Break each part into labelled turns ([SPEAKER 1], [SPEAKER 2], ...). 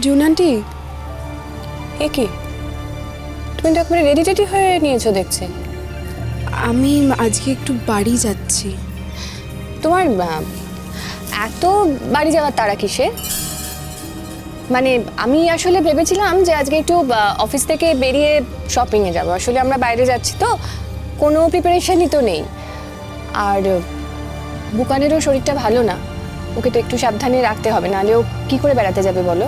[SPEAKER 1] June aunty?
[SPEAKER 2] এ কি? তুমি তো একবারে রেডি টেডি হয়ে নিয়েছো দেখছি।
[SPEAKER 1] আমি আজকে একটু বাড়ি যাচ্ছি।
[SPEAKER 2] তোমার আহ, এত বাড়ি যাওয়ার তারা কিসে? মানে আমি আসলে ভেবেছিলাম যে আজকে একটু আহ, অফিস থেকে বেরিয়ে শপিংয়ে যাব। আসলে আমরা বাইরে যাচ্ছি তো কোনো প্রিপারেশনই তো নেই। আর আহ, বুকানেরও শরীরটা ভালো না। ওকে তো একটু সাবধানে রাখতে হবে নাহলে ও কী করে বেড়াতে যাবে বলো?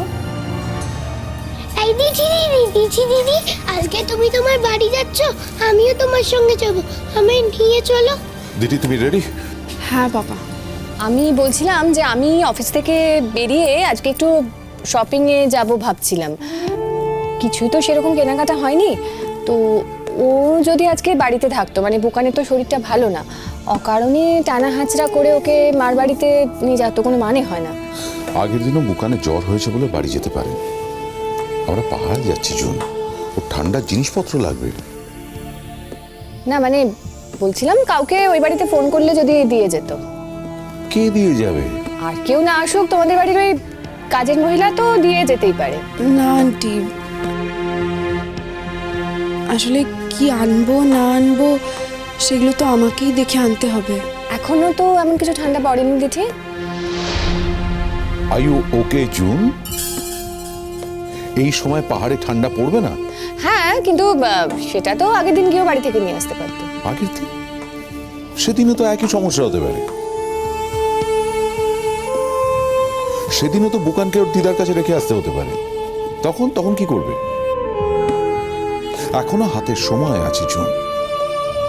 [SPEAKER 3] এই দিদি দিদি দিদি দিদি আজকে তুমি তোমার বাড়ি যাচ্ছ আমিও তোমার সঙ্গে যাব আমায় নিয়ে চলো।
[SPEAKER 4] দিদি তুমি রেডি
[SPEAKER 1] হ্যাঁ বাবা।
[SPEAKER 2] আমি বলছিলাম যে আমি অফিস থেকে বেরিয়ে আজকে একটু শপিংয়ে যাব ভাবছিলাম। কিছুই তো সেরকম কেনাকাটা হয়নি তো ও যদি আজকে বাড়িতে থাকতো মানে বোকানের তো শরীরটা ভালো না অকারণে টানা হাঁচড়া করে ওকে মার বাড়িতে নিয়ে যাওয়ার তো কোনো মানে হয় না।
[SPEAKER 4] আগের দিনও বুকানে জ্বর হয়েছে বলে বাড়ি যেতে পারে আমরা পাহাড় যাচ্ছি জুন। ও ঠান্ডার জিনিসপত্র লাগবে।
[SPEAKER 2] না মানে বলছিলাম কাউকে ওই বাড়িতে ফোন করলে যদি দিয়ে যেত।
[SPEAKER 4] কে দিয়ে যাবে?
[SPEAKER 2] আর কেউ না আসুক তোমাদের বাড়ির ওই কাজের মহিলা তো দিয়ে যেতেই পারে।
[SPEAKER 1] না আন্টি। আসলে কি আনব না আনব সেগুলো তো আমাকেই দেখে আনতে হবে।
[SPEAKER 2] এখনও তো এমন কিছু ঠান্ডা পড়েনি Dithi
[SPEAKER 4] I you okay June এই সময় পাহাড়ে ঠান্ডা পড়বে না?
[SPEAKER 2] হ্যাঁ কিন্তু আহ, সেটা তো আগের দিন গিয়েও বাড়ি থেকে নিয়ে আসতে পারতো।
[SPEAKER 4] আগের দিন? সেদিনও তো একই সমস্যা হতে পারে। সেদিনও তো বুকানকে ওর দিদার কাছে রেখে আসতে হতে পারে। তখন তখন কি করবে? এখনও হাতের সময় আছে জুন।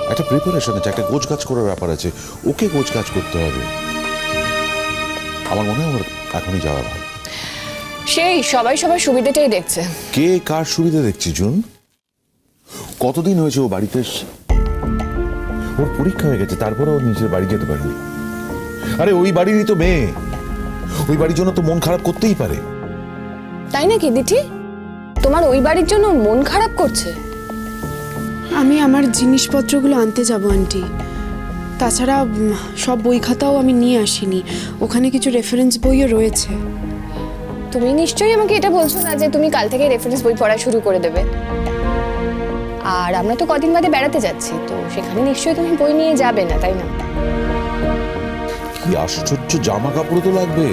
[SPEAKER 4] একটা প্রিপারেশন আছে একটা গোছ গাছ করার ব্যাপার আছে। ওকে গোছ গাছ করতে হবে। আমার মনে হয় ওর এখনই যাওয়া ভালো।
[SPEAKER 2] সেই সবাই সবার সুবিধাটাই দেখছে।
[SPEAKER 4] কে কার সুবিধা দেখছি জুন? কতদিন হয়েছে ও বাড়িতে ওর পরীক্ষা হয়ে গেছে তারপরে ও নিজের বাড়ি যেতে পারেনি। আরে ওই বাড়িরই তো মেয়ে। ওই বাড়ির জন্য তো মন খারাপ করতেই পারে।
[SPEAKER 2] তাই নাকি দিঠি? তোমার ওই বাড়ির জন্য মন খারাপ করছে?
[SPEAKER 1] আমি আমার জিনিসপত্রগুলো আনতে যাব আন্টি। তাছাড়া সব বই খাতাও আমি নিয়ে আসিনি। ওখানে কিছু রেফারেন্স বইও রয়েছে।
[SPEAKER 2] তুমি নিশ্চয়ই আমাকে এটা বলছো না যে তুমি কাল থেকে রেফারেন্স বই পড়া শুরু করে দেবে। আর আমরা তো কদিন বাদে বেড়াতে যাচ্ছি তো সেখানে নিশ্চয়ই তুমি বই নিয়ে যাবে না তাই না?
[SPEAKER 4] কি আশ্চর্য জামা কাপড় তো লাগবে।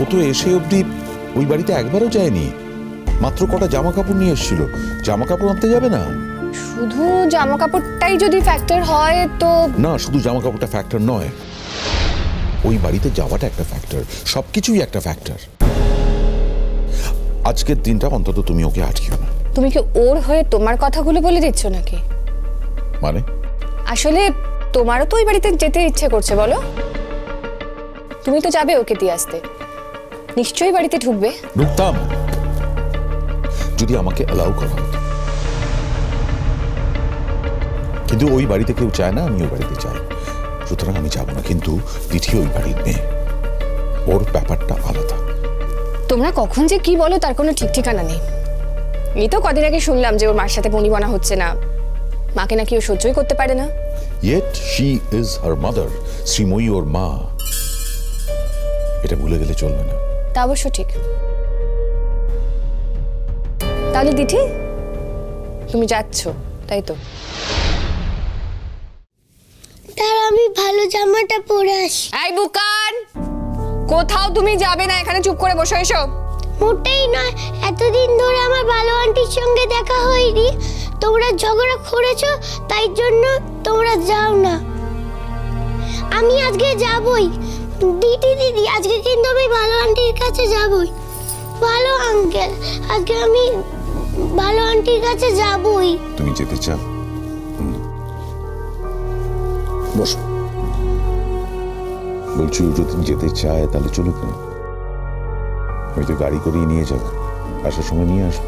[SPEAKER 4] ও তো এসে অবধি ওই বাড়িতে একবারও যায়নি। মাত্র কটা জামা কাপড় নিয়ে এসেছিল। জামা কাপড় আনতে যাবে না?
[SPEAKER 2] শুধু জামা কাপড়টাই যদি ফ্যাক্টর হয় তো
[SPEAKER 4] না শুধু জামা কাপড়টা ফ্যাক্টর নয়। ওই বাড়িতে যাওয়াটা একটা ফ্যাক্টর সবকিছুই একটা ফ্যাক্টর আজকের দিনটা অন্তত তুমি ওকে আটকিও না।
[SPEAKER 2] তুমি কি ওর হয়ে তোমার কথাগুলো বলে দিচ্ছ নাকি?
[SPEAKER 4] মানে?
[SPEAKER 2] আসলে তোমারও তো ওই বাড়িতে যেতে ইচ্ছে করছে বলো। তুমি তো যাবে ওকে দিয়ে আসতে। নিশ্চয়ই বাড়িতে ঢুকবে।
[SPEAKER 4] ঢুকতাম। যদি আমাকে অ্যালাউ করা হতো। কিন্তু ওই বাড়িতে কেউ চায় না আমি ওই বাড়িতে চাই। সুতরাং আমি যাব না কিন্তু দিঠি ওই বাড়ির মেয়ে। ওর ব্যাপারটা আলাদা।
[SPEAKER 2] তোমরা কখন যে কি বলো তার কোনো ঠিক ঠিকানা নেই। এই তো কদিন আগে শুনলাম যে ওর মার সাথে বনিবনা হচ্ছে না। মাকে নাকি ও সহ্যই করতে পারে না।
[SPEAKER 4] Yet she is her mother Sreemoyee ওর মা। এটা ভুলে গেলে চলবে না।
[SPEAKER 2] তা অবশ্য ঠিক। তাহলে দিঠি তুমি যাচ্ছ তাই তো?
[SPEAKER 3] তার আমি ভালো জামাটা পরে আসি।
[SPEAKER 2] এই বুকান কোথাও তুমি যাবে না এখানে চুপ করে বসে এসো।
[SPEAKER 3] মোটেই নয় এতদিন ধরে আমার ভালো আন্টির সঙ্গে দেখা হয়নি। তোমরা ঝগড়া করেছ তাই জন্য তোমরা যাও না। আমি আজকে যাবই। দিদি দিদি আজকে কিন্তু আমি ভালো আন্টির কাছে যাবই। ভালো আঙ্কেল আজকে আমি ভালো আন্টির কাছে যাবই।
[SPEAKER 4] তুমি যেতে চাও? বসো। বলছি যদি যেতে চায় তাহলে চলুক না আমি তো গাড়ি করিয়ে নিয়ে যাব। আসার সময় নিয়ে আসব।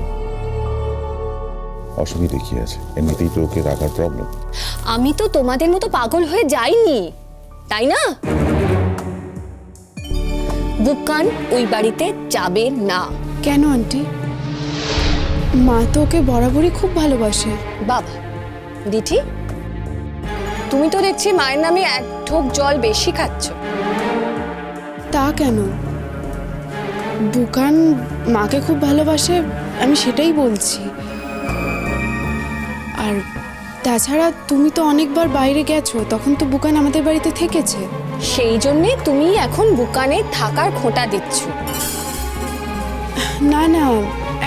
[SPEAKER 4] অসুবিধে কি আছে? এমনিতেই তো ওকে রাখার প্রবলেম
[SPEAKER 2] আমি তো তোমাদের মতো পাগল হয়ে যাইনি তাই না? বুকান ওই বাড়িতে যাবে না।
[SPEAKER 1] কেন আন্টি? মা তো ওকে বরাবরই খুব ভালোবাসে।
[SPEAKER 2] বাবা দিঠি তুমি তো দেখছি মায়ের নামে এক ঢোক জল বেশি খাচ্ছ।
[SPEAKER 1] তা কেন? বুকান মাকে খুব ভালোবাসে আমি সেটাই বলছি। আর তাছাড়া তুমি তো অনেকবার বাইরে গেছো তখন তো বুকান আমাদের বাড়িতে থেকেছে।
[SPEAKER 2] সেই জন্যে তুমি এখন বুকানে থাকার খোঁটা দিচ্ছ।
[SPEAKER 1] না না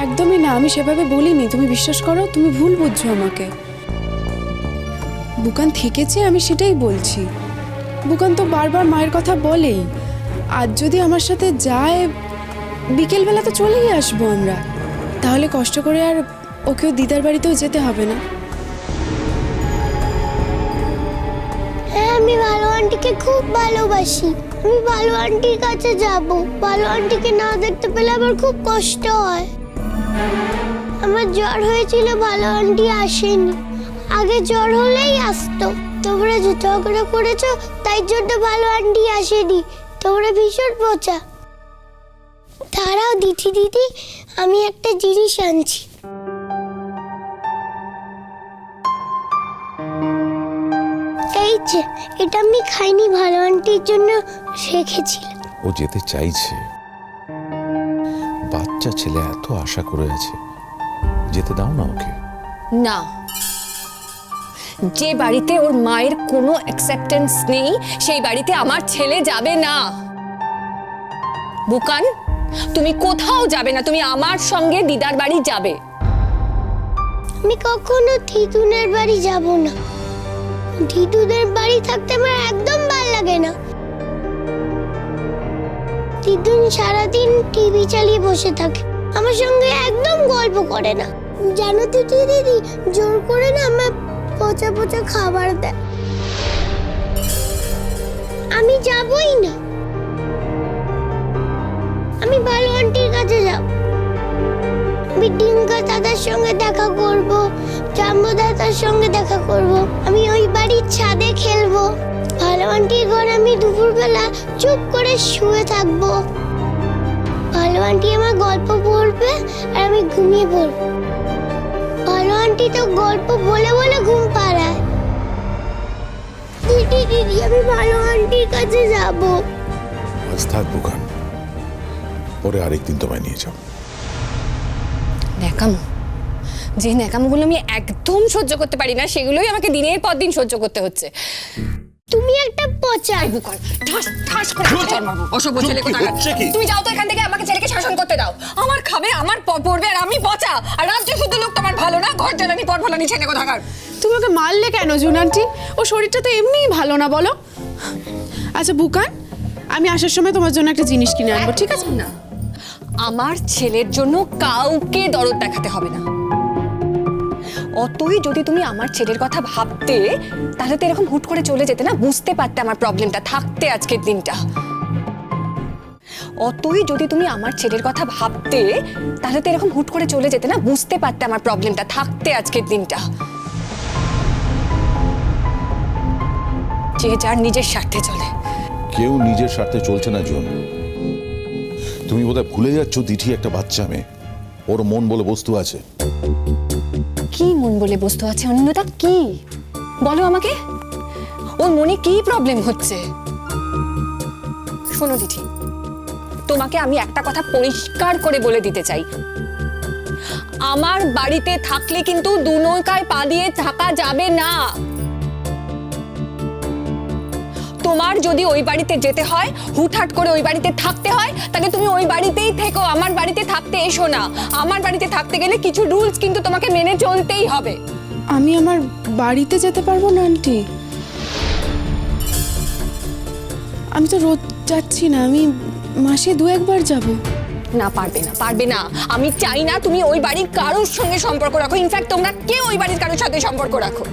[SPEAKER 1] একদমই না, আমি সেভাবে বলিনি। তুমি বিশ্বাস করো, তুমি ভুল বুঝছ আমাকে। বুকান থেকেছে, আমি সেটাই বলছি। বুকান তো বারবার মায়ের কথা বলেই। আজ যদি আমার সাথে যায়, বিকেলবেলা তো চলেই আসব আমরা। তাহলে কষ্ট করে আর ওকেও দিদার বাড়িতেও যেতে হবে না।
[SPEAKER 3] হ্যাঁ আমি ভালো আন্টিকে খুব ভালোবাসি। আমি ভালো আন্টির কাছে যাব। ভালো আন্টিকে না দেখতে পেলে আমার খুব কষ্ট হয়। আমার জ্বর হয়েছিল, ভালো আন্টি আসেনি। আগে জ্বর হলেই আসতো। তোমরা যে ঝগড়া করেছ তাই জন্য ভালো আন্টি আসেনি। তোমরা ভীষণ বোঝা তারাও দিদি দিদি, আমি একটা জিনিস আনছি। এই যে, এটা আমি খাইনি, ভালো আন্টির জন্য রেখেছিলাম
[SPEAKER 4] ও যেতে চাইছে। বাচ্চা ছেলে এত আশা করে আছে যেতে দাও না ওকে।
[SPEAKER 2] না। যে বাড়িতে ওর মায়ের কোনো অ্যাকসেপ্টেন্স নেই সেই বাড়িতে আমার ছেলে যাবে না। বুকান তুমি কোথাও যাবে না তুমি আমার সঙ্গে দিদার বাড়ি যাবে।
[SPEAKER 3] আমি কখনো থিতুনের বাড়ি যাব না। থিতুদের বাড়ি থাকতে আমার একদম ভালো লাগে না। তিতুন সারাদিন টিভি চালিয়ে বসে থাকে। আমার সঙ্গে একদম গল্প করে না। জানো তিতি দিদি? জোর করে না আমার পচা পচা খাবার দেয়। আমি যাবই না। আমি ভালো আন্টির কাছে যাব। আমি ডিঙ্কা দাদার সঙ্গে দেখা করব, জাম্বু দাদার সঙ্গে দেখা করব। আমি ওই বাড়ির ছাদে খেলব। ভালো আন্টির ঘরে আমি দুপুরবেলা চুপ করে শুয়ে থাকব। ভালো আন্টি আমার গল্প বলবে আর আমি ঘুমিয়ে পড়ব। ভালো আন্টি তো গল্প বলে বলে ঘুম পাড়ায়। দিদি দিদি আমি ভালো আন্টির কাছে যাব।
[SPEAKER 4] আজ থাক বুকান পরে আরেকদিন তোমায় নিয়ে যাও
[SPEAKER 2] ন্যাকামো যে ন্যাকামোগুলো আমি একদম সহ্য করতে পারি না সেগুলোই আমাকে দিনের পর দিন সহ্য করতে হচ্ছে।
[SPEAKER 3] তুমি একটা পচা
[SPEAKER 2] বুকান ঠাস ঠাস করে আছাড় মারবো। অসভ্য ছেলে কোথাকার। তুমি যাও তো এখান থেকে আমাকে ছেলেকে শাসন করতে দাও। আমার খাবে আমার প- পড়বে আর আমি পচা। আর রাজ্য শুদ্ধ লোক তোমার ভালো না ঘর জ্বালানি পর ফলানি ছেলে কোথাকার?
[SPEAKER 1] তুমি ওকে মারলে কেন জুনান্টি? ও শরীরটা তো এমনিই ভালো না বলো। আচ্ছা বুকান আমি আসার সময় তোমার জন্য একটা জিনিস কিনে আনব ঠিক আছে?
[SPEAKER 2] না। আমার ছেলের জন্য কাউকে দরদ দেখাতে হবে না। অতই যদি তুমি আমার ছেলের কথা ভাবতে, তাহলে তো এরকম হুট করে চলে যেতে না? বুঝতে পারতে আমার প্রবলেমটা থাকতে আজকের দিনটা। অতই যদি তুমি আমার ছেলের কথা ভাবতে, তাহলে তো এরকম হুট করে চলে যেতে না? বুঝতে পারতে আমার প্রবলেমটা থাকতে আজকের দিনটা। যে যার নিজের স্বার্থে চলে।
[SPEAKER 4] কেউ নিজের স্বার্থে চলছে না, জুন। তুমি বোধহয় ভুলে যাচ্ছ, দিঠি একটা বাচ্চা মেয়ে। ওর মন বলে বস্তু আছে।
[SPEAKER 2] কি মন বলে বস্তু আছে অন্যতা কি? বলো আমাকে। ওর মনে কি প্রবলেম হচ্ছে? শোনো দিঠি তোমাকে আমি একটা কথা পরিষ্কার করে বলে দিতে চাই। আমার বাড়িতে থাকলে কিন্তু দু নৌকায় পা দিয়ে থাকা যাবে না। তোমার যদি ওই বাড়িতে যেতে হয় হুটহাট করে ওই বাড়িতে থাকতে হয় তাহলে তুমি ওই বাড়িতেই থেকো আমার বাড়িতে থাকতে এসো না। আমার বাড়িতে থাকতে গেলে কিছু রুলস কিন্তু তোমাকে মেনে চলতেই হবে।
[SPEAKER 1] আমি আমার বাড়িতে যেতে পারব না আন্টি? আমি তো রোজ যাচ্ছি না আমি মাসে দু একবার যাব।
[SPEAKER 2] না পারবে না পারবে না। আমি চাই না তুমি ওই বাড়ির কারোর সঙ্গে সম্পর্ক রাখো। ইনফ্যাক্ট তোমরা কেউ ওই বাড়ির কারোর সাথে সম্পর্ক রাখো।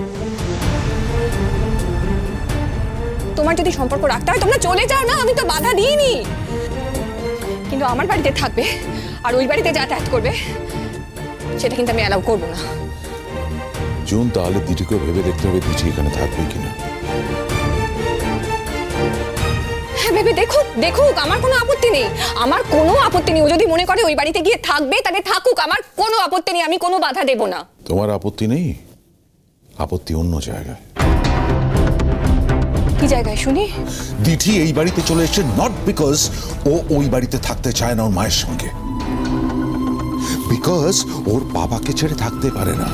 [SPEAKER 2] তোমার যদি সম্পর্ক রাখতে হয় তোমরা চলে যাও না আমি তো বাধা দিইনি। কিন্তু আমার বাড়িতে থাকবে আর ওই বাড়িতে যাতায়াত করবে সেটা কিন্তু আমি অ্যালাউ করব না।
[SPEAKER 4] জুন তাহলে দিঠিকে ভেবে দেখতে হবে দিঠি এখানে থাকবে কিনা।
[SPEAKER 2] হ্যাঁ ভেবে দেখুক দেখুক আমার কোনো আপত্তি নেই। আমার কোনো আপত্তি নেই। ও যদি মনে করে ওই বাড়িতে গিয়ে থাকবে তাহলে থাকুক আমার কোনো আপত্তি নেই আমি কোনো বাধা দেবো না।
[SPEAKER 4] তোমার আপত্তি নেই? আপত্তি অন্য জায়গায়।
[SPEAKER 2] কি জায়গায় শুনি?
[SPEAKER 4] দিঠি এই বাড়িতে চলে এসেছে নট বিকজ ও ওই বাড়িতে থাকতে চায় না ওর মায়ের সঙ্গে। বিকজ ওর বাবাকে ছেড়ে থাকতে পারে না।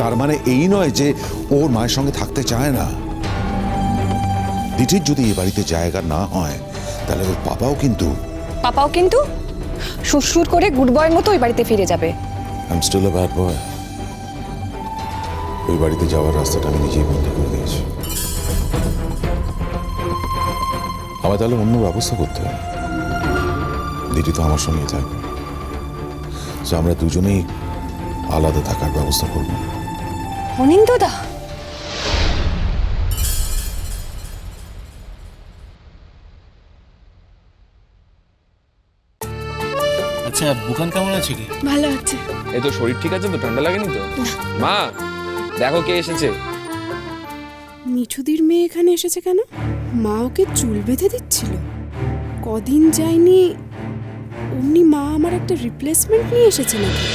[SPEAKER 4] তার মানে এই নয় যে ওর মায়ের সঙ্গে থাকতে চায় না। দিঠির যদি এই বাড়িতে জায়গা না হয় তাহলে ওর বাবাও কিন্তু
[SPEAKER 2] পাপাও কিন্তু সুরসুর করে গুড বয়ের মতো ওই বাড়িতে ফিরে যাবে।
[SPEAKER 4] I am still a bad boy ওই বাড়িতে যাওয়ার রাস্তাটা আমি নিজেই বন্ধ করে দিয়েছি। আমার তাহলে অন্য ব্যবস্থা করতে হবে। দিদি তো আমার সঙ্গেই থাকবে। তো আমরা দুজনেই আলাদা থাকার ব্যবস্থা করব।
[SPEAKER 2] অনিন্দদা
[SPEAKER 5] আচ্ছা বুকান কেমন আছে রে?
[SPEAKER 1] ভালো আছে।
[SPEAKER 6] এই তো শরীর ঠিক আছে তো? ঠান্ডা লাগেনি তো? মা দেখো কে এসেছে।
[SPEAKER 1] মিঠুদির মেয়ে এখানে এসেছে কেন? মা ওকে চুল বেঁধে দিচ্ছিল। কদিন যায়নি, অমনি মা আমার একটা রিপ্লেসমেন্ট নিয়ে এসেছে নাকি?